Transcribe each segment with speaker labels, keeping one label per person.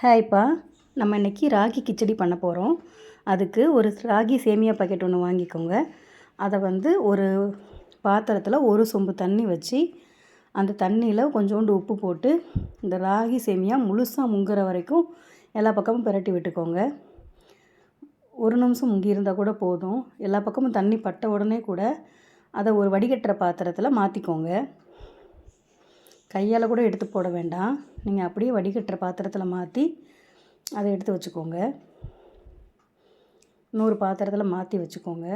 Speaker 1: ஹாய்ப்பா நம்ம இன்றைக்கி ராகி கிச்சடி பண்ண போகிறோம் அதுக்கு ஒரு ராகி சேமியா பாக்கெட் ஒன்று வாங்கிக்கோங்க. அதை வந்து ஒரு பாத்திரத்தில் ஒரு சொம்பு தண்ணி வச்சு அந்த தண்ணியில் கொஞ்சோண்டு உப்பு போட்டு இந்த ராகி சேமியா முழுசாக முங்குற வரைக்கும் எல்லா பக்கமும் பிரட்டி விட்டுக்கோங்க. ஒரு நிமிஷம் முங்கி இருந்தால் கூட போதும். எல்லா பக்கமும் தண்ணி பட்ட உடனே கூட அதை ஒரு வடிகட்டுற பாத்திரத்தில் மாற்றிக்கோங்க கையால் கூட எடுத்து போட வேண்டாம். நீங்கள் அப்படியே வடிகட்டுற பாத்திரத்தில் மாற்றி அதை எடுத்து வச்சுக்கோங்க. நூறு பாத்திரத்தில் மாற்றி வச்சுக்கோங்க.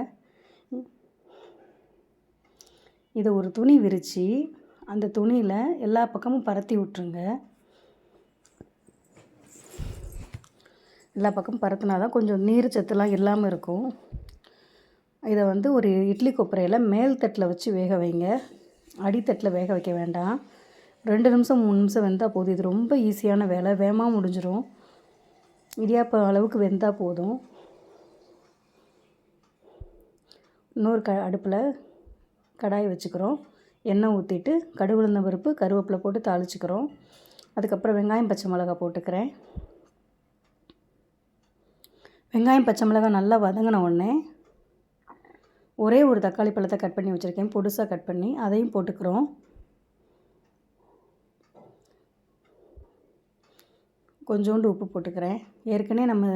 Speaker 1: இதை ஒரு துணி விரித்து அந்த துணியில் எல்லா பக்கமும் பரத்தி விட்ருங்க எல்லா பக்கமும் பரத்தினா தான் கொஞ்சம் நீர் சத்துலாம் இல்லாமல் இருக்கும். இதை வந்து ஒரு இட்லி கொப்பரையில் மேல் தட்டில் வச்சு வேக வைங்க. அடித்தட்டில் வேக வைக்க வேண்டாம். ரெண்டு நிமிஷம் மூணு நிமிஷம் வெந்தால் போதும். இது ரொம்ப ஈஸியான வேலை. வேகமாக முடிஞ்சிடும் இடியாப்பம் அளவுக்கு வெந்தால் போதும். இன்னொரு க அடுப்பில் கடாய் வச்சுக்கிறோம். எண்ணெய் ஊற்றிட்டு கடுகுளுந்த பருப்பு கருவேப்பிலை போட்டு தாளிச்சுக்கிறோம். அதுக்கப்புறம் வெங்காயம் பச்சை மிளகா போட்டுக்கிறேன். வெங்காயம் பச்சை மிளகா நல்லா வதங்கின உடனே ஒரே ஒரு தக்காளி பழத்தை கட் பண்ணி வச்சுருக்கேன். பொடுசாக கட் பண்ணி அதையும் போட்டுக்கிறோம். கொஞ்சோண்டு உப்பு போட்டுக்கிறேன். ஏற்கனவே நம்ம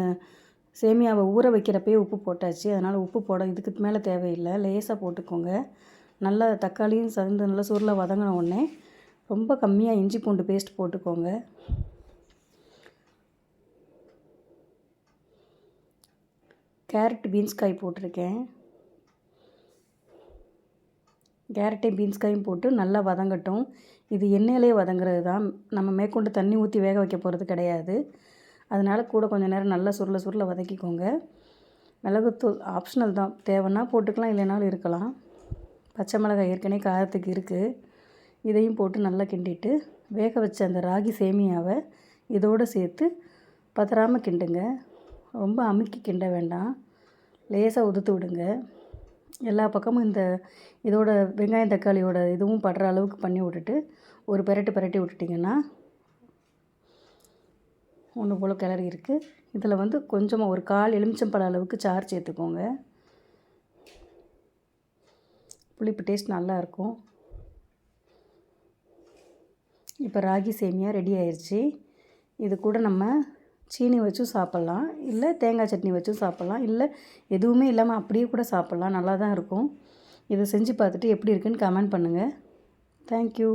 Speaker 1: சேமியாவை ஊற வைக்கிறப்பே உப்பு போட்டாச்சு. அதனால் உப்பு போட இதுக்கு மேலே தேவையில்லை. லேசாக போட்டுக்கோங்க. நல்லா தக்காளியும் சந்து நல்லா சுருளை வதங்கின உடனே ரொம்ப கம்மியாக இஞ்சி பூண்டு பேஸ்ட் போட்டுக்கோங்க. கேரட் பீன்ஸ்காய் போட்டிருக்கேன். கேரட்டையும் பீன்ஸ்காயும் போட்டு நல்லா வதங்கட்டும். இது எண்ணெயிலே வதங்குறது தான். நம்ம மேற்கொண்டு தண்ணி ஊற்றி வேக வைக்க போகிறது கிடையாது. அதனால் கூட கொஞ்சம் நேரம் நல்லா சுருள சுருள வதக்கிக்கோங்க. மிளகுத்தூள் ஆப்ஷனல் தான். தேவைன்னா போட்டுக்கலாம் இல்லைனாலும் இருக்கலாம். பச்சை மிளகாய் ஏற்கனவே காரத்துக்கு இருக்குது இதையும் போட்டு நல்லா கிண்டிட்டு வேக வச்ச அந்த ராகி சேமியாவை இதோடு சேர்த்து பதறாமல் கிண்டுங்க. ரொம்ப அமுக்கி கிண்ட வேண்டாம். லேசாக உதுத்து விடுங்க. எல்லா பக்கமும் இந்த இதோட வெங்காயம் தக்காளியோட இதுவும் படுற அளவுக்கு பண்ணி விட்டுட்டு ஒரு பெரட்டு பெரட்டி விட்டுட்டிங்கன்னா ஒன்று போல் கிளறி இருக்குது இதில் வந்து கொஞ்சமாக ஒரு கால் எலுமிச்சம்பழ அளவுக்கு சார் சேர்த்துக்கோங்க. புளிப்பு டேஸ்ட் நல்லாயிருக்கும் இப்போ ராகி சேமியா ரெடி ஆயிடுச்சு இது கூட நம்ம சீனி வச்சும் சாப்பிட்லாம் இல்லை தேங்காய் சட்னி வச்சும் சாப்பிட்லாம் இல்லை எதுவுமே இல்லாமல் அப்படியே கூட சாப்பிட்லாம். நல்லா தான் இருக்கும். இதை செஞ்சு பார்த்துட்டு எப்படி இருக்குன்னு கமெண்ட் பண்ணுங்கள் தேங்க்யூ